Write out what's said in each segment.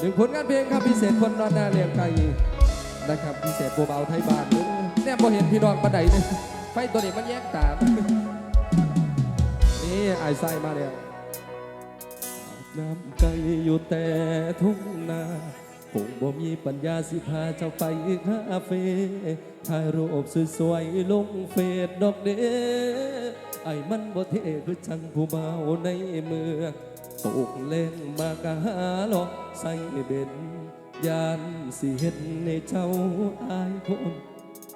หนึ่งผลงานเพลงครับพิเศษคนนอนหน้าเรียงไก่นะครับพิเศษโบเบาไทยบ้านเนี่ยพอเห็นพี่น้องบันไดเนี่ยไฟตัวนี้มันแยกตานี่ไอ้ไส้มาแล้วน้ำใจอยู่แต่ทุ่งนาคงบ่มีปัญญาสิพาเจ้าไปคาเฟ่ถ่ายรูปสวยๆลงเฟซดอกเด้ไอ้มันบ่เท่คือจังผู้เบาในเมือง ตกเล่นมากะหาหลอกใส่เบ็นยานสิเห็นในเจ้าอายคน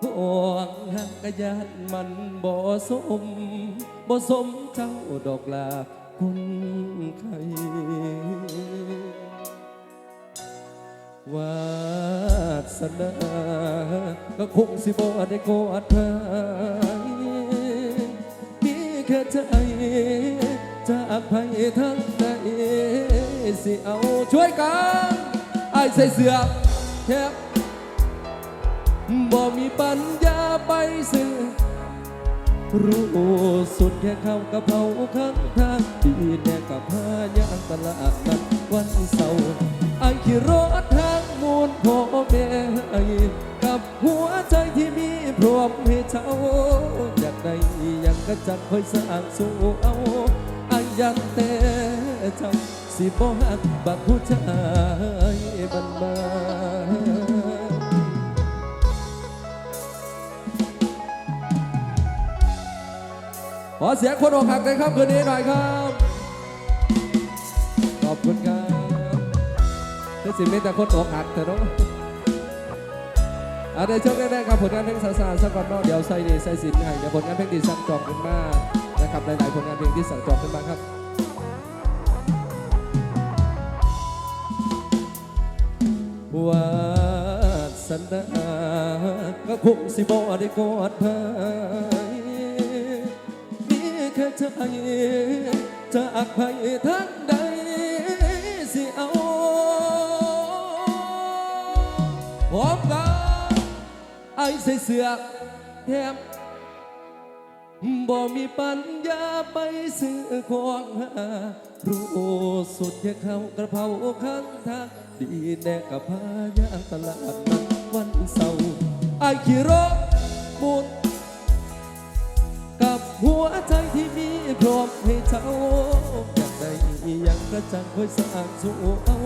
ห่วงหักกะยานมันบ่สมบ่สมเจ้าดอกลาคนไข้วาสนาก็คงสิบ่ได้กอดเธอมีแค่ใจ จากภัยทั้งใดสิเอาช่วยกันไอ้ใส่เสื้อแคบบ่มีปัญญาไปซื้อรู้สุดแค่เข้ากระเพราข้างทางดีแน่กับพายางตลาดนัดวันเสาร์ไอ้ขี่รถทางมูลพ่อแม่กับหัวใจที่มีพร้อมให้เจ้าอยากได้อยังก็จักคอยสร้างสู้เอา ยันแต่เจ้าสิบ่หักบักผู้ชายบันบานขอเสียงคนอกหักกันครับคืนนี้หน่อยครับ ขอบคุณครับคือสิ่งนี้แต่คนอกหักเถอะเนาะเอาในช่วงแรกๆครับผลงานเพลงสาวๆสักก่อนเนอกเดี๋ยวใส่ดีใส่สินให้เดี๋ยวผลงานเพลงดีสั่งจองขึ้นมา นะครับหลาย ๆ ผลงานเพลงที่สั่งจองขึ้นมาครับวาสนาก็คงสิบ่ได้กอดเธอมีแค่ใจจากภัยทั้งใดสิเอาพร้อมกันไอ้ใส่เสื้อแถม บ่มีปัญญาไปซื้อของหารู้สุดแค่เขากระเพราข้างทางดีแน่กับพายางตลาดนัดวันเสาร์ไอ้ขี่รถบุญกับหัวใจที่มีพร้อมให้เจ้าอยากได้อหยังกระจังคอยสร้างสูเอา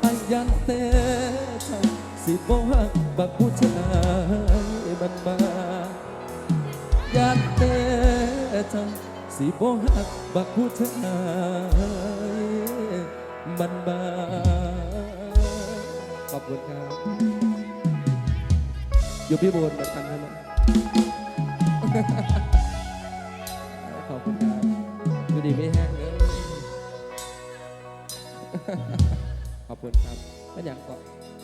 ไอยันแต่เจ้าสิบ่ฮักบักผู้ชายมันมายาน แต่จังสิบ่ฮักบักผู้ชายมันบาขอบคุณครับ อยู่พี่บูนเหมือนกันใช่ไหมขอบคุณครับดูดีไม่แห้งเลยขอบคุณครับก็อย่างก่อน